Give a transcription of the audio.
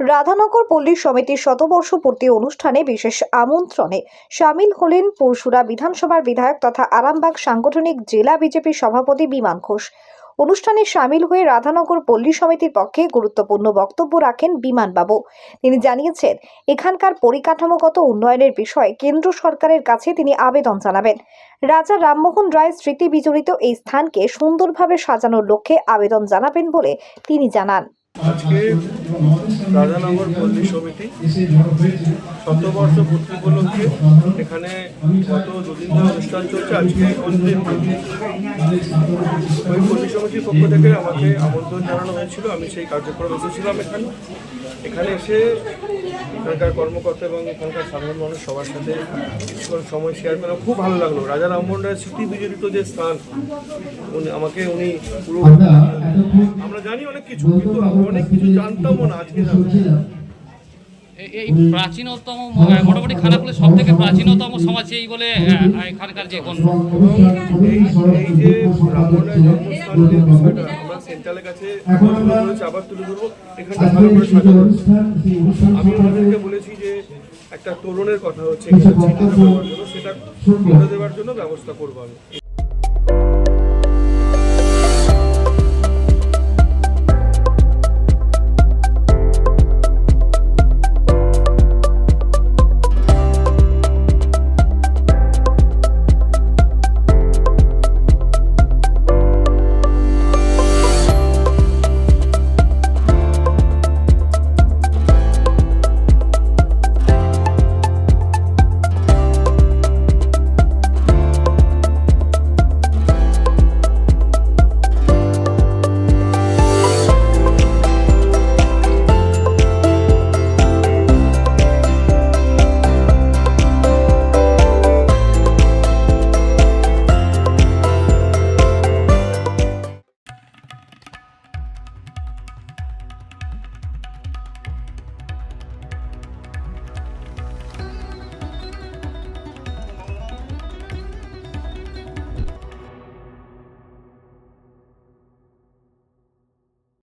রাধানগর পল্লী সমিতির শতবর্ষ পূর্তি অনুষ্ঠানে বিশেষ আমন্ত্রণে সামিল হলেন পরশুরা বিধানসভার বিধায়ক তথা আরামবাগ সাংগঠনিক জেলা বিজেপি সভাপতি বিমান ঘোষ। অনুষ্ঠানে সামিল হয়ে রাধানগর পল্লী সমিতির পক্ষে গুরুত্বপূর্ণ বক্তব্য রাখেন বিমানবাবু। তিনি জানিয়েছেন, এখানকার পরিকাঠামোগত উন্নয়নের বিষয়ে কেন্দ্র সরকারের কাছে তিনি আবেদন জানাবেন। রাজা রামমোহন রায় স্মৃতি বিজড়িত এই স্থানকে সুন্দরভাবে সাজানোর লক্ষ্যে আবেদন জানাবেন বলে তিনি জানান। আজকে রাজানগর পল্লী সমিতি শতবর্ষ পূর্তি উপলক্ষে এখানে গত দুদিন ধরে অনুষ্ঠান চলছে। আজকে অন্তিম ওই পল্লী সমিতির পক্ষ থেকে আমাকে আমন্ত্রণ জানানো হয়েছিল। আমি সেই কার্যক্রমে এসেছিলাম এখানে। এখানে এসে এখানকার কর্মকর্তা এবং এখানকার সাধারণ মানুষ সবার সাথে কিছুক্ষণ সময় শেয়ার করলাম খুব ভালো লাগল। রাজা রামমোহন রায়ের স্মৃতি বিজড়িত যে স্থান উনি আমাকে উনি পুরো আমরা জানি অনেক কিছু কিন্তু অনেক কিছু জানতামও না আজকে জানলাম এই প্রাচীনতম মোটামুটি খানাকুলের সব থেকে প্রাচীনতম সমাজ এই বলে আহ, এখানকার যে কোন এই এই যে রামমোহনের জন্মস্থান যে বিষয়টা সেন্ট্রালের কাছে আবার তুলে ধরবো। এখানটা ভালো করে আমি ওনাদেরকে বলেছি যে একটা তরুণের কথা হচ্ছে সেটা করে দেওয়ার জন্য ব্যবস্থা করব আমি।